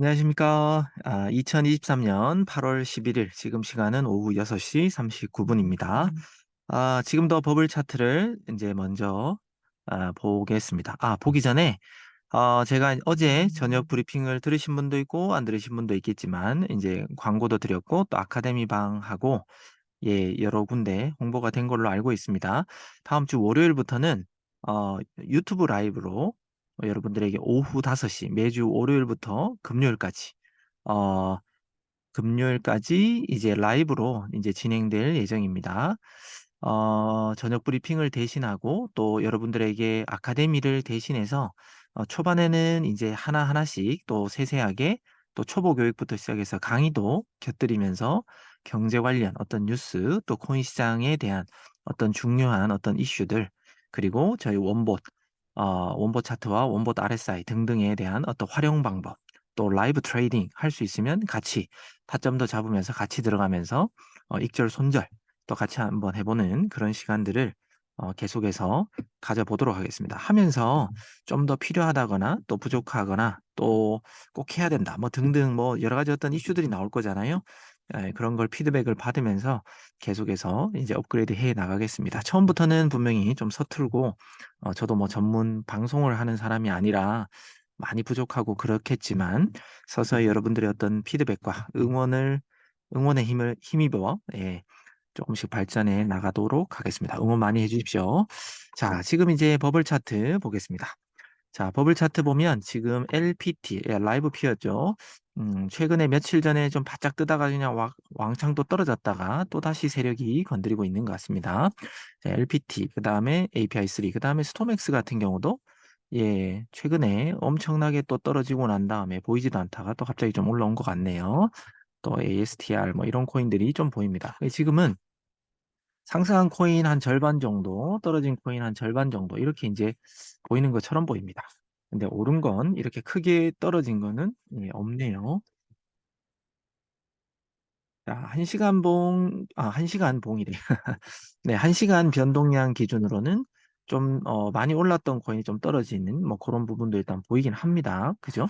안녕하십니까. 아, 2023년 8월 11일, 지금 시간은 오후 6시 39분입니다. 아, 지금도 버블 차트를 이제 먼저 아, 보겠습니다. 아, 보기 전에 어, 제가 어제 저녁 브리핑을 들으신 분도 있고 안 들으신 분도 있겠지만 이제 광고도 드렸고 또 아카데미 방하고 예, 여러 군데 홍보가 된 걸로 알고 있습니다. 다음 주 월요일부터는 어, 유튜브 라이브로 여러분들에게 오후 5시 매주 월요일부터 금요일까지 어, 금요일까지 이제 라이브로 이제 진행될 예정입니다. 어, 저녁 브리핑을 대신하고 또 여러분들에게 아카데미를 대신해서 어, 초반에는 이제 하나하나씩 또 세세하게 또 초보 교육부터 시작해서 강의도 곁들이면서 경제 관련 어떤 뉴스 또 코인 시장에 대한 어떤 중요한 어떤 이슈들 그리고 저희 원봇 어, 원봇 차트와 원봇 RSI 등등에 대한 어떤 활용 방법 또 라이브 트레이딩 할 수 있으면 같이 타점도 잡으면서 같이 들어가면서 어, 익절 손절 또 같이 한번 해보는 그런 시간들을 어, 계속해서 가져보도록 하겠습니다. 하면서 좀 더 필요하다거나 또 부족하거나 또 꼭 해야 된다 뭐 등등 뭐 여러 가지 어떤 이슈들이 나올 거잖아요. 예, 그런 걸 피드백을 받으면서 계속해서 이제 업그레이드 해 나가겠습니다. 처음부터는 분명히 좀 서툴고 어, 저도 뭐 전문 방송을 하는 사람이 아니라 많이 부족하고 그렇겠지만 서서히 여러분들의 어떤 피드백과 응원을 응원의 힘을 힘입어 예, 조금씩 발전해 나가도록 하겠습니다. 응원 많이 해 주십시오. 자, 지금 이제 버블 차트 보겠습니다. 자, 버블 차트 보면 지금 LPT, 예, 라이브 피었죠. 음, 최근에 며칠 전에 좀 바짝 뜨다가 그냥 와, 왕창 또 떨어졌다가 또 다시 세력이 건드리고 있는 것 같습니다. 자, LPT, 그 다음에 API3, 그 다음에 스톰엑스 같은 경우도 예, 최근에 엄청나게 또 떨어지고 난 다음에 보이지도 않다가 또 갑자기 좀 올라온 것 같네요. 또 ASTR 뭐 이런 코인들이 좀 보입니다. 예, 지금은 상승한 코인 한 절반 정도, 떨어진 코인 한 절반 정도 이렇게 이제 보이는 것처럼 보입니다. 근데 오른 건 이렇게 크게 떨어진 거는 예, 없네요. 자, 1시간 봉, 아, 1시간 봉이래. 네, 1시간 변동량 기준으로는 좀 어, 많이 올랐던 코인이 좀 떨어지는 뭐 그런 부분도 일단 보이긴 합니다. 그죠?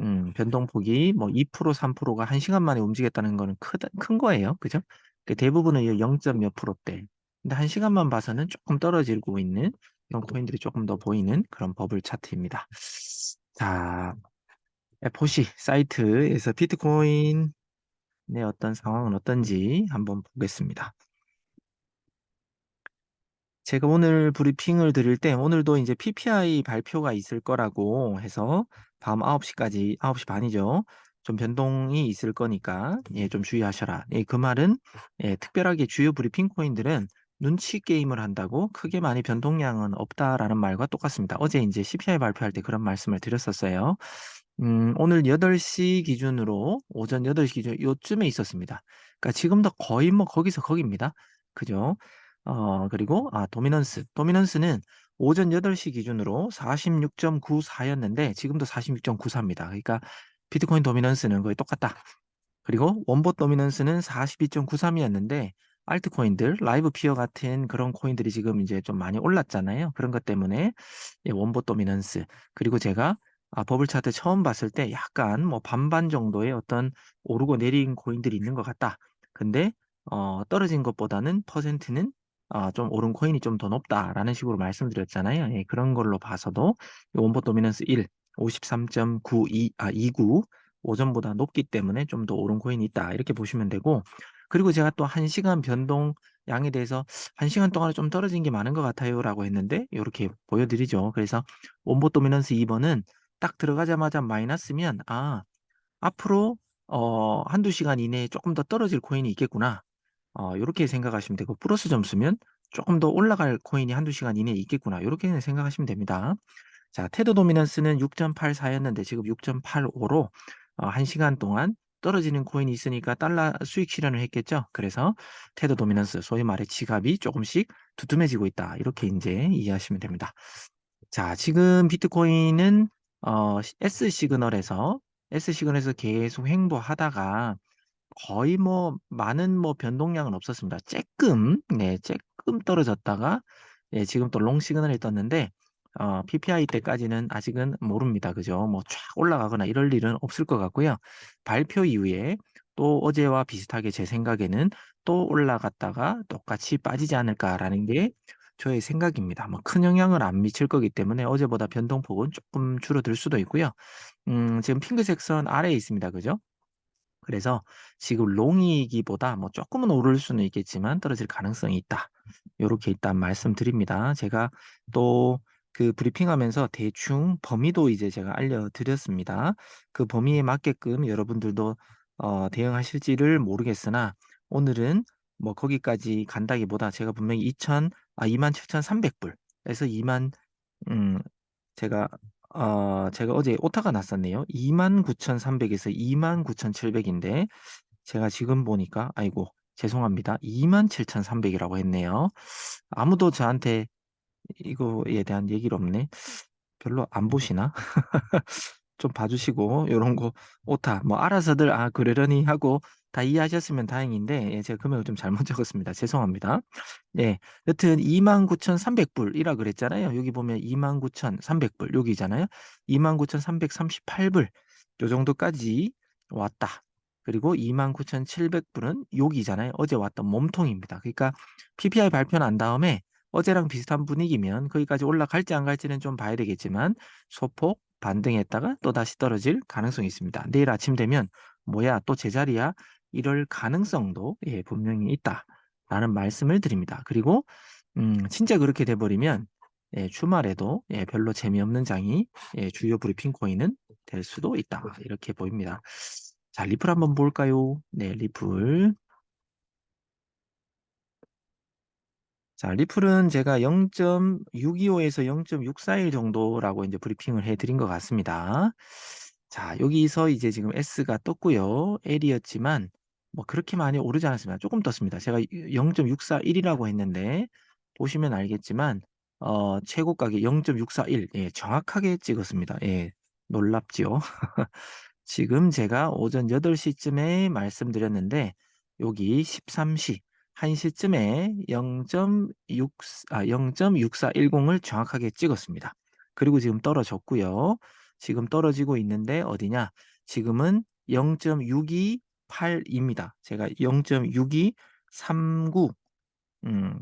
음, 변동폭이 뭐 2%, 3%가 1시간 만에 움직였다는 거는 큰 거예요. 그죠? 그 대부분은 0. 몇 프로대. 근데 1시간만 봐서는 조금 떨어지고 있는 이런 코인들이 조금 더 보이는 그런 버블 차트입니다. 자, FOC 사이트에서 비트코인의 어떤 상황은 어떤지 한번 보겠습니다. 제가 오늘 브리핑을 드릴 때 오늘도 이제 PPI 발표가 있을 거라고 해서 밤 9시까지 9시 반이죠. 좀 변동이 있을 거니까 예, 좀 주의하셔라. 예, 그 말은 예, 특별하게 주요 브리핑 코인들은 눈치 게임을 한다고 크게 많이 변동량은 없다라는 말과 똑같습니다. 어제 이제 CPI 발표할 때 그런 말씀을 드렸었어요. 음, 오늘 8시 기준으로 오전 8시 기준 요쯤에 있었습니다. 그러니까 지금도 거의 뭐 거기서 거기입니다. 그죠? 어, 그리고 아, 도미넌스. 도미넌스는 오전 8시 기준으로 46.94였는데 지금도 46.94입니다. 그러니까 비트코인 도미넌스는 거의 똑같다. 그리고 원봇 도미넌스는 42.93이었는데 알트코인들, 라이브 피어 같은 그런 코인들이 지금 이제 좀 많이 올랐잖아요. 그런 것 때문에 예, 원봇 도미넌스. 그리고 제가 아, 버블 차트 처음 봤을 때 약간 뭐 반반 정도의 어떤 오르고 내린 코인들이 있는 것 같다. 근데 어, 떨어진 것보다는 퍼센트는 어, 좀 오른 코인이 좀 더 높다라는 식으로 말씀드렸잖아요. 예, 그런 걸로 봐서도 원봇 도미넌스 1, 53.92, 아, 29 오전보다 높기 때문에 좀 더 오른 코인이 있다. 이렇게 보시면 되고 그리고 제가 또 1시간 변동 양에 대해서 1시간 동안에 좀 떨어진 게 많은 것 같아요 라고 했는데 이렇게 보여드리죠. 그래서 원봇 도미넌스 2번은 딱 들어가자마자 마이너스면 아 앞으로 어, 한두 시간 이내에 조금 더 떨어질 코인이 있겠구나. 어, 이렇게 생각하시면 되고 플러스 점수면 조금 더 올라갈 코인이 한두 시간 이내에 있겠구나. 이렇게 생각하시면 됩니다. 자, 테드 도미넌스는 6.84였는데 지금 6.85로 어, 1시간 동안 떨어지는 코인이 있으니까 달러 수익 실현을 했겠죠. 그래서 테드 도미넌스, 소위 말해 지갑이 조금씩 두툼해지고 있다. 이렇게 이제 이해하시면 됩니다. 자, 지금 비트코인은 어, S 시그널에서 S 시그널에서 계속 횡보하다가 거의 뭐 많은 뭐 변동량은 없었습니다. 쬐끔 네, 쬐끔 떨어졌다가 네, 지금 또 롱 시그널이 떴는데 어, PPI 때까지는 아직은 모릅니다. 그죠? 뭐 쫙 올라가거나 이럴 일은 없을 것 같고요. 발표 이후에 또 어제와 비슷하게 제 생각에는 또 올라갔다가 똑같이 빠지지 않을까라는 게 저의 생각입니다. 뭐 큰 영향을 안 미칠 거기 때문에 어제보다 변동폭은 조금 줄어들 수도 있고요. 음, 지금 핑크색 선 아래에 있습니다. 그죠? 그래서 지금 롱이기보다 뭐 조금은 오를 수는 있겠지만 떨어질 가능성이 있다. 요렇게 일단 말씀드립니다. 제가 또 그 브리핑하면서 대충 범위도 이제 제가 알려드렸습니다. 그 범위에 맞게끔 여러분들도 어, 대응하실지를 모르겠으나 오늘은 뭐 거기까지 간다기보다 제가 분명히 2천 아 27,300불에서 2만 음 제가 어 제가 어제 오타가 났었네요. 29,300에서 29,700인데 제가 지금 보니까 아이고 죄송합니다. 27,300이라고 했네요. 아무도 저한테 이거에 대한 얘기를 없네. 별로 안 보시나? 좀 봐주시고 요런 거 오타 뭐 알아서들 '아 그러려니.' 하고 다 이해하셨으면 다행인데 예 제가 금액을 좀 잘못 적었습니다. 죄송합니다. 네. 여튼 29,300 불이라 그랬잖아요. 여기 보면 29,300불 여기잖아요. 29,338불 요 정도까지 왔다. 그리고 29,700 불은 여기잖아요. 어제 왔던 몸통입니다. 그러니까 PPI 발표 난 다음에 어제랑 비슷한 분위기면 거기까지 올라갈지 안 갈지는 좀 봐야 되겠지만 소폭 반등했다가 또 다시 떨어질 가능성이 있습니다. 내일 아침 되면 뭐야 또 제자리야 이럴 가능성도 예, 분명히 있다라는 말씀을 드립니다. 그리고 음, 진짜 그렇게 돼버리면 예, 주말에도 예, 별로 재미없는 장이 예, 주요 브리핑 코인은 될 수도 있다 이렇게 보입니다. 자 리플 한번 볼까요? 네 리플 자, 리플은 제가 0.625에서 0.641 정도라고 이제 브리핑을 해드린 것 같습니다. 자, 여기서 이제 지금 S가 떴고요. L이었지만 뭐 그렇게 많이 오르지 않았습니다. 조금 떴습니다. 제가 0.641이라고 했는데 보시면 알겠지만 어, 최고 가격 0.641 예, 정확하게 찍었습니다. 예, 놀랍지요. 지금 제가 오전 8시쯤에 말씀드렸는데 여기 13시 1시쯤에 0.6, 아, 0.6410을 정확하게 찍었습니다. 그리고 지금 떨어졌고요. 지금 떨어지고 있는데 어디냐? 지금은 0.628입니다. 제가 0.6239, 음,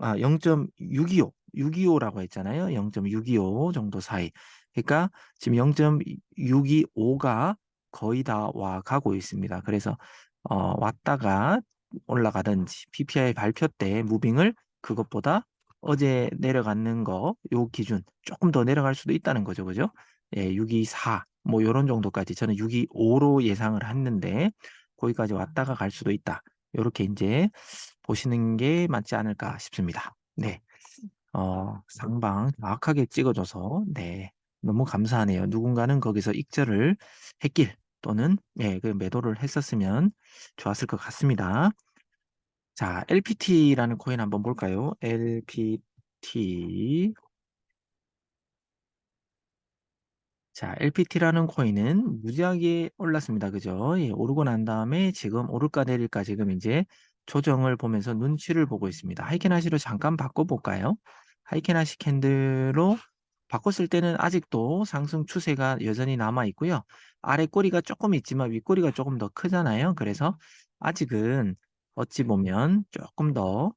아, 0.625, 625라고 했잖아요. 0.625 정도 사이. 그러니까 지금 0.625가 거의 다 와 가고 있습니다. 그래서 어, 왔다가 올라가든지 PPI 발표 때 무빙을 그것보다 어제 내려가는 거 요 기준 조금 더 내려갈 수도 있다는 거죠. 그죠? 예, 624, 뭐 요런 정도까지 저는 625로 예상을 했는데 거기까지 왔다가 갈 수도 있다. 요렇게 이제 보시는 게 맞지 않을까 싶습니다. 네. 어, 상방 정확하게 찍어줘서 네. 너무 감사하네요. 누군가는 거기서 익절을 했길 또는 예, 그 매도를 했었으면 좋았을 것 같습니다. 자, LPT라는 코인 한번 볼까요? LPT. 자, LPT라는 코인은 무지하게 올랐습니다. 그죠? 예, 오르고 난 다음에 지금 오를까 내릴까 지금 이제 조정을 보면서 눈치를 보고 있습니다. 하이켄하시로 잠깐 바꿔볼까요? 하이켄하시 캔들로 바꿨을 때는 아직도 상승 추세가 여전히 남아 있고요. 아래 꼬리가 조금 있지만 윗꼬리가 조금 더 크잖아요. 그래서 아직은 어찌 보면 조금 더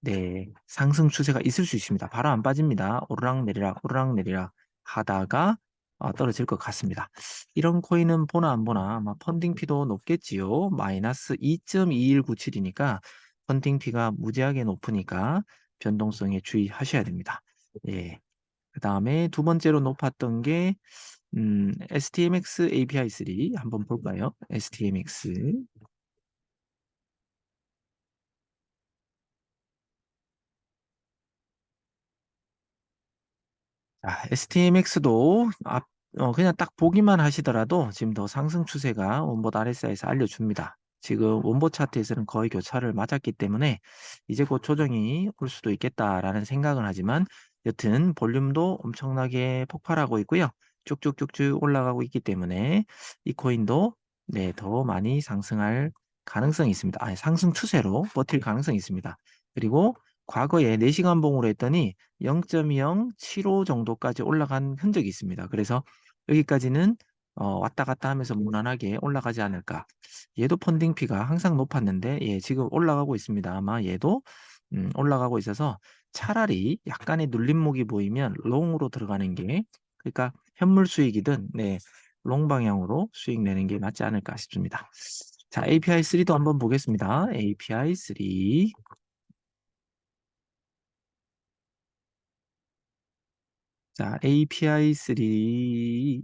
네, 상승 추세가 있을 수 있습니다. 바로 안 빠집니다. 오르락 내리락 오르락 내리락 하다가 어, 떨어질 것 같습니다. 이런 코인은 보나 안 보나 아마 펀딩 피도 높겠지요. 마이너스 2.2197이니까 펀딩 피가 무지하게 높으니까 변동성에 주의하셔야 됩니다. 예. 그 다음에 두 번째로 높았던 게 음, STMX API3 한번 볼까요? STMX 자, STMX도 앞, 어, 그냥 딱 보기만 하시더라도 지금 더 상승 추세가 원봇 RSI에서 알려줍니다. 지금 원보 차트에서는 거의 교차를 맞았기 때문에 이제 곧 조정이 올 수도 있겠다라는 생각은 하지만 여튼 볼륨도 엄청나게 폭발하고 있고요. 쭉쭉쭉쭉 올라가고 있기 때문에 이 코인도 네, 더 많이 상승할 가능성이 있습니다. 아니, 상승 추세로 버틸 가능성이 있습니다. 그리고 과거에 4시간 봉으로 했더니 0.075 정도까지 올라간 흔적이 있습니다. 그래서 여기까지는 어, 왔다 갔다 하면서 무난하게 올라가지 않을까. 얘도 펀딩 피가 항상 높았는데 예, 지금 올라가고 있습니다. 아마 얘도 음, 올라가고 있어서 차라리 약간의 눌림목이 보이면 롱으로 들어가는 게 그러니까 현물 수익이든 네, 롱 방향으로 수익 내는 게 맞지 않을까 싶습니다. 자, API3도 한번 보겠습니다. API3 자, API3,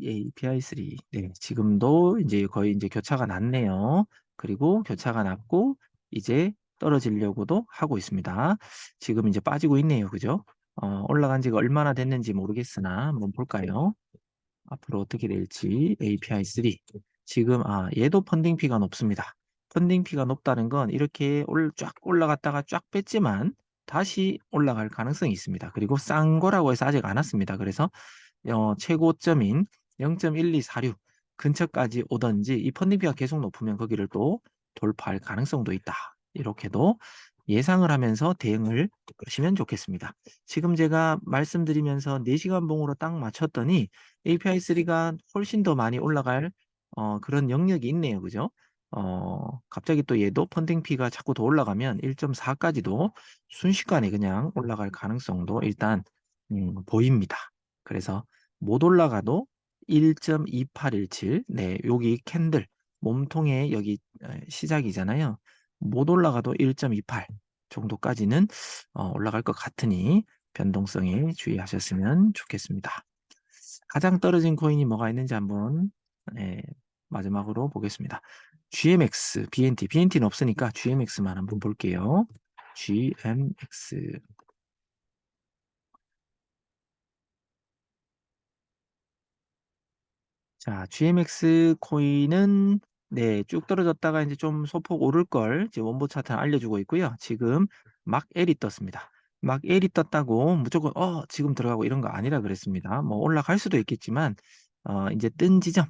API3. 네, 지금도 이제 거의 이제 교차가 났네요. 그리고 교차가 났고, 이제 떨어지려고도 하고 있습니다. 지금 이제 빠지고 있네요. 그죠? 어, 올라간 지가 얼마나 됐는지 모르겠으나, 한번 볼까요? 앞으로 어떻게 될지, API3. 지금, 아, 얘도 펀딩 피가 높습니다. 펀딩 피가 높다는 건 이렇게 올, 쫙 올라갔다가 쫙 뺐지만, 다시 올라갈 가능성이 있습니다. 그리고 싼 거라고 해서 아직 안 왔습니다. 그래서 어, 최고점인 0.1246 근처까지 오던지 이 펀딩비가 계속 높으면 거기를 또 돌파할 가능성도 있다. 이렇게도 예상을 하면서 대응을 하시면 좋겠습니다. 지금 제가 말씀드리면서 4시간 봉으로 딱 맞췄더니 API3가 훨씬 더 많이 올라갈 어, 그런 영역이 있네요. 그죠? 어, 갑자기 또 얘도 펀딩 피가 자꾸 더 올라가면 1.4까지도 순식간에 그냥 올라갈 가능성도 일단 음, 보입니다. 그래서 못 올라가도 1.2817, 네, 여기 캔들 몸통에 여기 시작이잖아요. 못 올라가도 1.28 정도까지는 어, 올라갈 것 같으니 변동성에 주의하셨으면 좋겠습니다. 가장 떨어진 코인이 뭐가 있는지 한번 네, 마지막으로 보겠습니다. GMX, BNT, BNT는 없으니까 GMX만 한번 볼게요. GMX. 자, GMX 코인은 네, 쭉 떨어졌다가 이제 좀 소폭 오를 걸 이제 원보 차트 알려주고 있고요. 지금 막 L이 떴습니다. 막 L이 떴다고 무조건 어 지금 들어가고 이런 거 아니라 그랬습니다. 뭐 올라갈 수도 있겠지만 어 이제 뜬 지점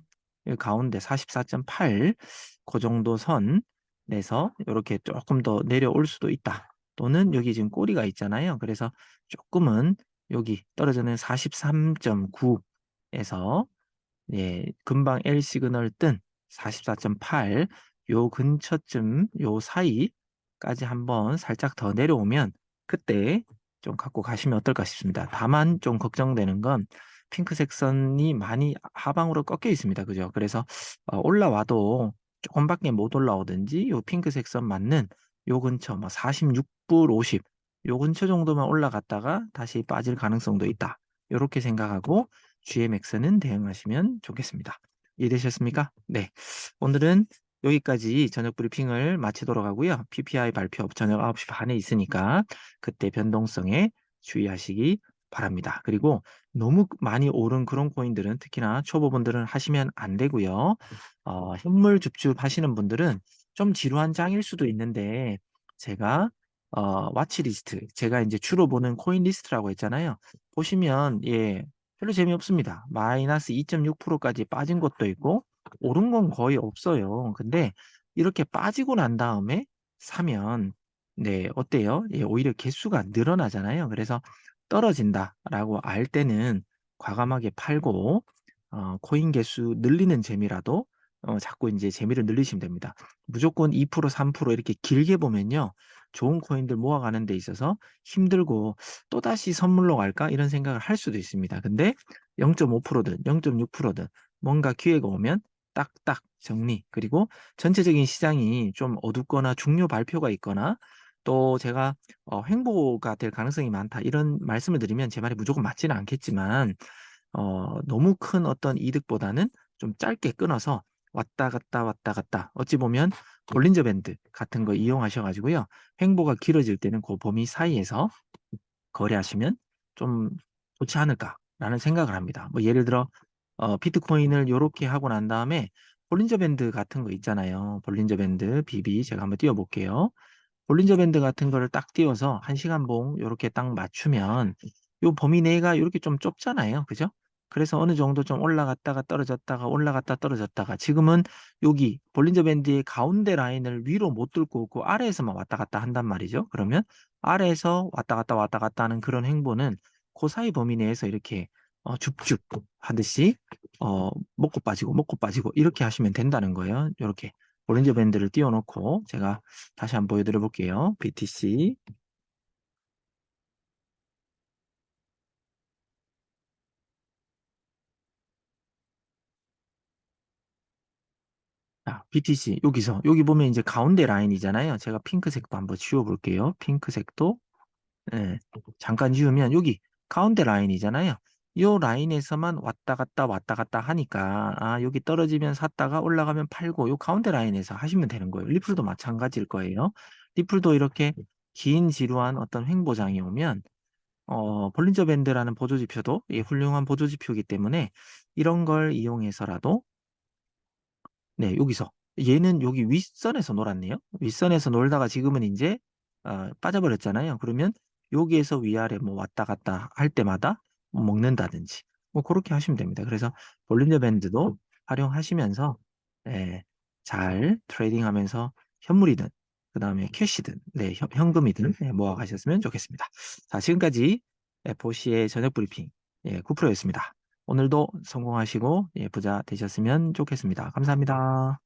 가운데 44.8그 정도 선 내서 이렇게 조금 더 내려올 수도 있다. 또는 여기 지금 꼬리가 있잖아요. 그래서 조금은 여기 떨어지는 43.9 에서 예, 금방 L 시그널 뜬 44.8 요 근처쯤 요 사이까지 한번 살짝 더 내려오면 그때 좀 갖고 가시면 어떨까 싶습니다. 다만 좀 걱정되는 건 핑크색 선이 많이 하방으로 꺾여 있습니다. 그죠? 그래서 어, 올라와도 조금밖에 못 올라오든지 요 핑크색 선 맞는 요 근처 뭐 46불 50, 요 근처 정도만 올라갔다가 다시 빠질 가능성도 있다. 이렇게 생각하고 GMX는 대응하시면 좋겠습니다. 이해되셨습니까? 네. 오늘은 여기까지 저녁 브리핑을 마치도록 하고요. PPI 발표 저녁 9시 반에 있으니까 그때 변동성에 주의하시기 바랍니다. 그리고 너무 많이 오른 그런 코인들은 특히나 초보분들은 하시면 안 되고요. 어, 현물 줍줍 하시는 분들은 좀 지루한 장일 수도 있는데 제가 어, 와치 리스트 제가 이제 주로 보는 코인 리스트라고 했잖아요. 보시면 예 별로 재미없습니다. 마이너스 2.6%까지 빠진 것도 있고 오른 건 거의 없어요. 근데 이렇게 빠지고 난 다음에 사면 네 어때요? 예, 오히려 개수가 늘어나잖아요. 그래서 떨어진다라고 알 때는 과감하게 팔고 어, 코인 개수 늘리는 재미라도 어, 자꾸 이제 재미를 늘리시면 됩니다. 무조건 2% 3% 이렇게 길게 보면요. 좋은 코인들 모아가는 데 있어서 힘들고 또다시 선물로 갈까 이런 생각을 할 수도 있습니다. 근데 0.5%든 0.6%든 뭔가 기회가 오면 딱딱 정리 그리고 전체적인 시장이 좀 어둡거나 중요 발표가 있거나 또 제가 어, 횡보가 될 가능성이 많다 이런 말씀을 드리면 제 말이 무조건 맞지는 않겠지만 어, 너무 큰 어떤 이득보다는 좀 짧게 끊어서 왔다 갔다 왔다 갔다 어찌 보면 볼린저 밴드 같은 거 이용하셔가지고요 횡보가 길어질 때는 그 범위 사이에서 거래하시면 좀 좋지 않을까라는 생각을 합니다. 뭐 예를 들어 어, 비트코인을 이렇게 하고 난 다음에 볼린저 밴드 같은 거 있잖아요. 볼린저 밴드 BB 제가 한번 띄워볼게요. 볼린저 밴드 같은 거를 딱 띄워서 1시간 봉 이렇게 딱 맞추면 요 범위 내가 이렇게 좀 좁잖아요. 그죠? 그래서 어느 정도 좀 올라갔다가 떨어졌다가 올라갔다 떨어졌다가 지금은 여기 볼린저 밴드의 가운데 라인을 위로 못 뚫고 그 아래에서만 왔다 갔다 한단 말이죠. 그러면 아래에서 왔다 갔다 왔다 갔다 하는 그런 행보는 그 사이 범위 내에서 이렇게 어, 줍줍 하듯이 어, 먹고 빠지고 먹고 빠지고 이렇게 하시면 된다는 거예요. 이렇게 볼린저 밴드를 띄워놓고 제가 다시 한번 보여드려 볼게요. BTC BTC 여기서 여기 보면 이제 가운데 라인이잖아요. 제가 핑크색도 한번 지워볼게요. 핑크색도 예, 잠깐 지우면 여기 가운데 라인이잖아요. 이 라인에서만 왔다 갔다 왔다 갔다 하니까 아 여기 떨어지면 샀다가 올라가면 팔고 요 가운데 라인에서 하시면 되는 거예요. 리플도 마찬가지일 거예요. 리플도 이렇게 긴 지루한 어떤 횡보장이 오면 어, 볼린저 밴드라는 보조지표도 예, 훌륭한 보조지표이기 때문에 이런 걸 이용해서라도 네, 여기서 얘는 여기 윗선에서 놀았네요. 윗선에서 놀다가 지금은 이제 어, 빠져버렸잖아요. 그러면 여기에서 위아래 뭐 왔다 갔다 할 때마다 뭐 먹는다든지 뭐 그렇게 하시면 됩니다. 그래서 볼린저 밴드도 활용하시면서 예, 잘 트레이딩하면서 현물이든 그 다음에 캐시든 네, 현, 현금이든 예, 모아 가셨으면 좋겠습니다. 자, 지금까지 FOC의 저녁 브리핑 예, 9%였습니다. 오늘도 성공하시고 예, 부자 되셨으면 좋겠습니다. 감사합니다.